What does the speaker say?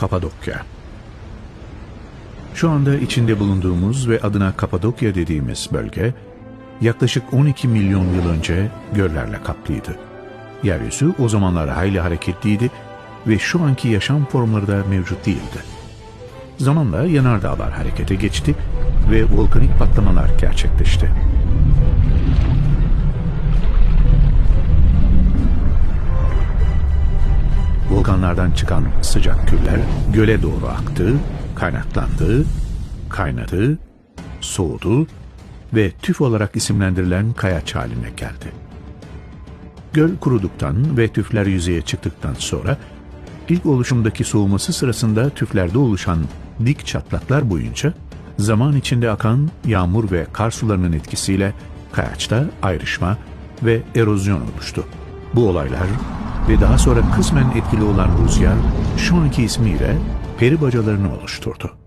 Kapadokya Şu anda içinde bulunduğumuz ve adına Kapadokya dediğimiz bölge, yaklaşık 12 milyon yıl önce göllerle kaplıydı. Yeryüzü o zamanlar hayli hareketliydi ve şu anki yaşam formları da mevcut değildi. Zamanla yanardağlar harekete geçti ve volkanik patlamalar gerçekleşti. Volkanlardan çıkan sıcak küller göle doğru aktı, kaynaklandı, kaynadı, soğudu ve tüf olarak isimlendirilen kayaç haline geldi. Göl kuruduktan ve tüfler yüzeye çıktıktan sonra ilk oluşumdaki soğuması sırasında tüflerde oluşan dik çatlaklar boyunca zaman içinde akan yağmur ve kar sularının etkisiyle kayaçta ayrışma ve erozyon oluştu. Bu olaylar ve daha sonra kısmen etkili olan rüzgar şu anki ismiyle peri bacalarını oluşturdu.